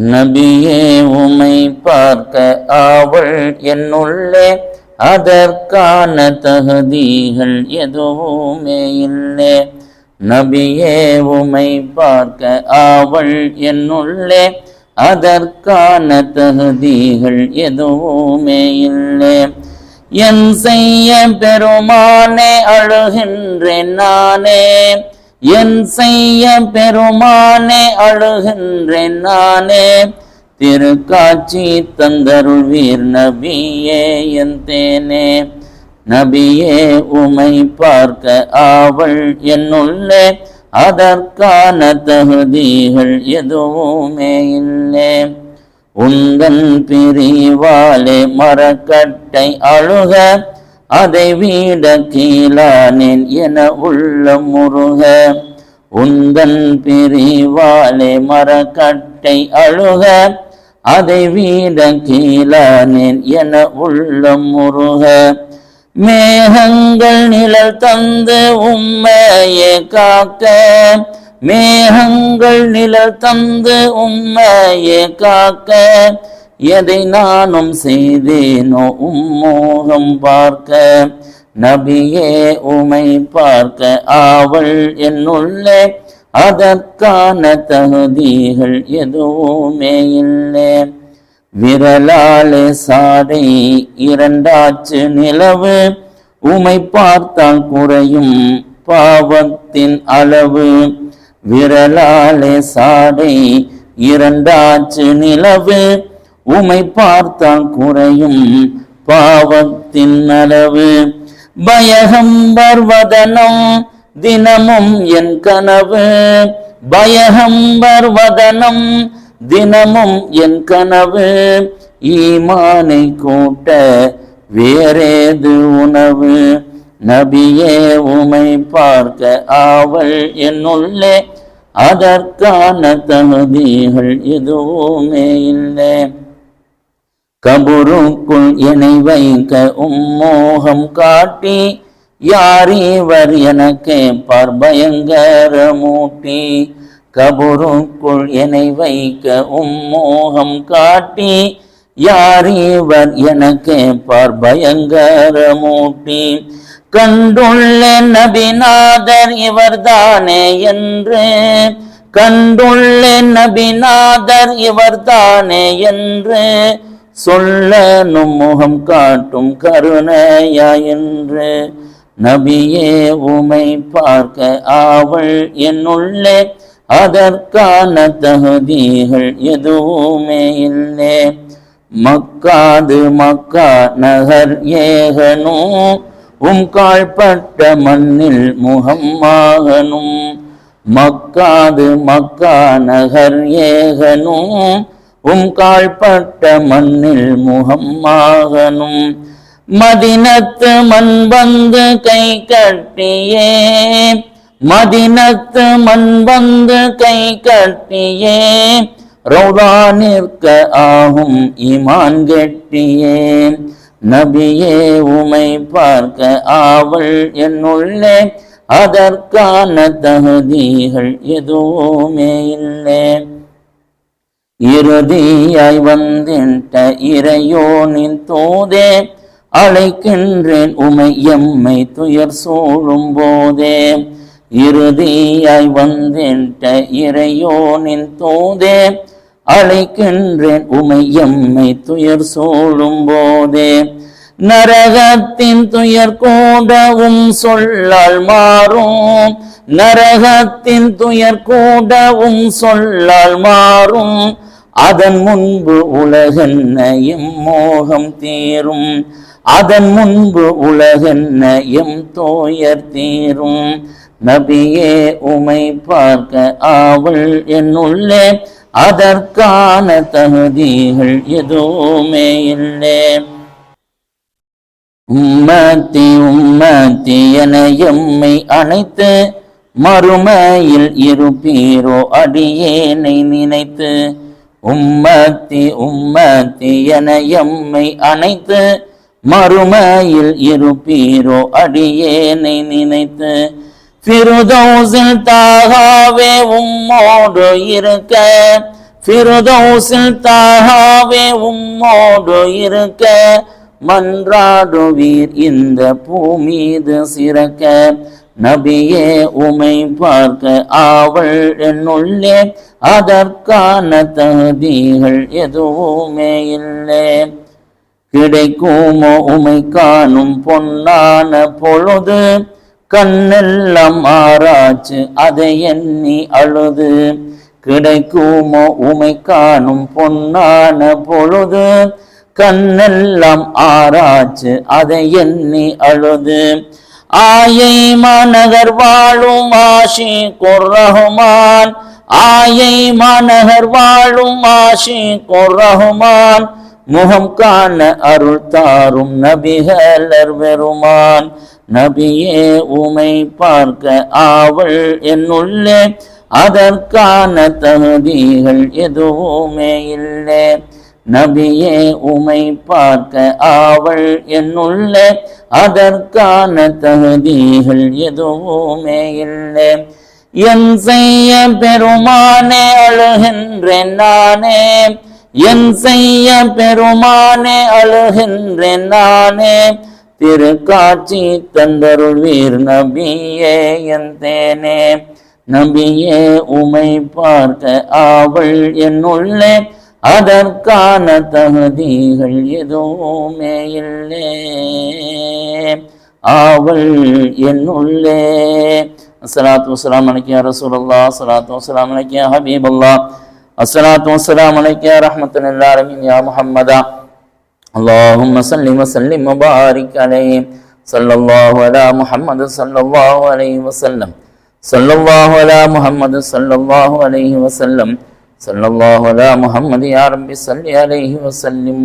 நபியே உமை பார்க்க ஆவள் என்னுள்ளே. அதற்கான தகுதிகள் எதுவுமே இல்லை. நபியே உமை பார்க்க ஆவள் என்னுள்ளே. அதற்கான தகுதிகள் எதுவுமே இல்லை. என் செய்ய பெருமானே அழுகின்றேன் நானே. என் செய்ய பெருமானே அழுகின்றேன் நானே. திருக்காட்சி தந்தருள்வீர் நபியே என் தேனே. நபியே உமை பார்க்க ஆவள் என்னுள்ளே. அதற்கான தகுதிகள் எதுவுமே இல்லை. உந்தன் பிரிவாலே மரக்கட்டை அழுக அதை வீட கீழானேன் என உள்ள முருக. உந்தன் பிரிவாலே மரக்கட்டை அழுக. அதை வீட கீழானேன் என உள்ள முருக. மேகங்கள் நிழல் தந்து உம்மையே காக்க. மேகங்கள் நிழல் தந்து உம்மையே காக்க. எதை நானும் செய்தேனோ உம்மோகம் பார்க்க நபியே உமை பார்க்க ஆவல் என்னுள்ளே அதற்கான தகுதிகள் எதுவுமே இல்லை. விரலாலே சாடை இரண்டாச்சு நிலவு உமை பார்த்தால் குறையும் பாவத்தின் அளவு. விரலாலே சாடை இரண்டாச்சு நிலவு உமை பார்த்தால் குறையும் பாவத்தின் அளவு. பயகம் வதனம் தினமும் என் கனவு. பயகம் வதனம் தினமும் என் கனவு. ஈமானை கூட்ட வேறேது உணவு. நபியே உமை பார்க்க ஆவல் என்னுள்ளே. அதற்கான தகுதிகள் எதுவுமே இல்லை. கபுருக்குள் இணை வைக்க உம்மோகம் காட்டி யார் இவர் எனக்கே பார்பயங்கர மூட்டி கபுருக்குள் இணை வைக்க உம்மோகம் காட்டி யார் இவர் எனக்கே பார்பயங்கர மூட்டி கண்டுள்ள நபிநாதர் இவர்தானே என்று கண்டுள்ள நபிநாதர் இவர்தானே என்று சொல்ல முகம் காட்டும் கருணையா என்று நபியே உமை பார்க்க ஆவள் என்னுள்ளே. அதற்கான தகுதிகள் எதுவுமே இல்லை. மக்காது மக்கா நகர் ஏகனும் உம் காழ்பட்ட மண்ணில் முகம்மாகனும் மக்காது மக்கா நகர் ஏகனும் உம் காழ்பட்ட மண்ணில் முகம்மாகனும் மதினத்து மண் வந்து கை கட்டியே மதினத்து மண் வந்து கை கட்டியே ரௌதா நிற்க ஆகும் இமான் கெட்டியே. நபியே உமை பார்க்க ஆவல் என்னுள்ளே அதற்கான தகுதிகள் எதுவுமே இல்லை. இறுதியாய் வந்திட்ட இறையோனின் தூதே அழைக்கின்றேன் உமை எம்மை துயர் சூழும் போதே. இறுதியாய் வந்திட்ட இறையோனின் தூதே அழைக்கின்றேன் உமை எம்மை துயர் சூழும் போதே. நரகத்தின் துயர் கூடவும் சொல்லால் மாறும் நரகத்தின் துயர் கூடவும் சொல்லால் மாறும் அதன் முன்பு உலகென்ன எம் மோகம் தீரும். அதன் முன்பு உலகென்ன எம் தோயர் தீரும். நபியே உமை பார்க்க ஆவல் என்னுள்ளே அதற்கான தகுதிகள் எதுவுமே இல்லை. உம்மத்தி உம்மத்தி என எம்மை அணைத்து மறுமையில் இருப்பீரோ அடியேனை நினைத்து. உம்மத்தி உம்மத்தி என எம்மை அணைத்து மறுமையில் இருப்பீரோ அடியேனை நினைத்து. ஃபிருதௌசில் தாகாவே உம்மோடு இருக்க ஃபிருதௌசில் தாகாவே உம்மோடு இருக்க மன்றாடுவீர் இந்த பூமீது சிறக்க. நபியே உமை பார்க்க ஆவள் என்னுள்ளே அதற்கான தகுதிகள் எதுவுமே இல்லை. கிடைக்குமோ உமை காணும் பொன்னான பொழுது கண்ணெல்லாம் ஆராய்ச்சி அதை எண்ணி அழுது. கிடைக்குமோ உமை காணும் பொன்னான பொழுது கண்ணெல்லாம் ஆராய்ச்சி அதை எண்ணி அழுது. ஆயை மாநகர் வாழும் ஆஷி ரஹ்மான் ஆயை மாநகர் வாழும் ஆஷி ரஹ்மான் முகம் காண அருள் தாரும் நபிகளர் பெருமான். நபியே உமை பார்க்க ஆவல் என்னுள்ளே. அதற்கான தகுதிகள் எதுவுமே இல்லை. நபியே உமை பார்க்க ஆவள் என்னுள்ள. அதற்கான தகுதிகள் எதுவுமே இல்லை. என் செய்ய பெருமானே அழுகின்றேன் நானே. என் செய்ய பெருமானே அழுகின்றேன் நானே. திருக்காட்சி தந்தருள்வீர் நபியே என் தேனே. நபியே உமை பார்க்க ஆவள் என்னுள்ளே. அதற்கான தகுதிகள் எதுவுமே இல்லை ஆவல் என்னுள்ளே அஸ்ஸலாத்து வஸ்ஸலாம் அலைக்க யா ரசூலல்லாஹ் அஸ்ஸலாத்து வஸ்ஸலாம் அலைக்க யா ஹபீபல்லாஹ் அஸ்ஸலாத்து வஸ்ஸலாம் அலைக்க யா ரஹ்மத்துல் லில் ஆலமீன் யா முஹம்மதா اللهم صل وسلم وبارك عليه صلى الله على محمد صلى الله عليه وسلم صلى الله على محمد صلى الله عليه وسلم സല്ലാഹുല മുഹമ്മദ് യാ റബ്ബി സല്ലി അലൈഹി വസല്ലം.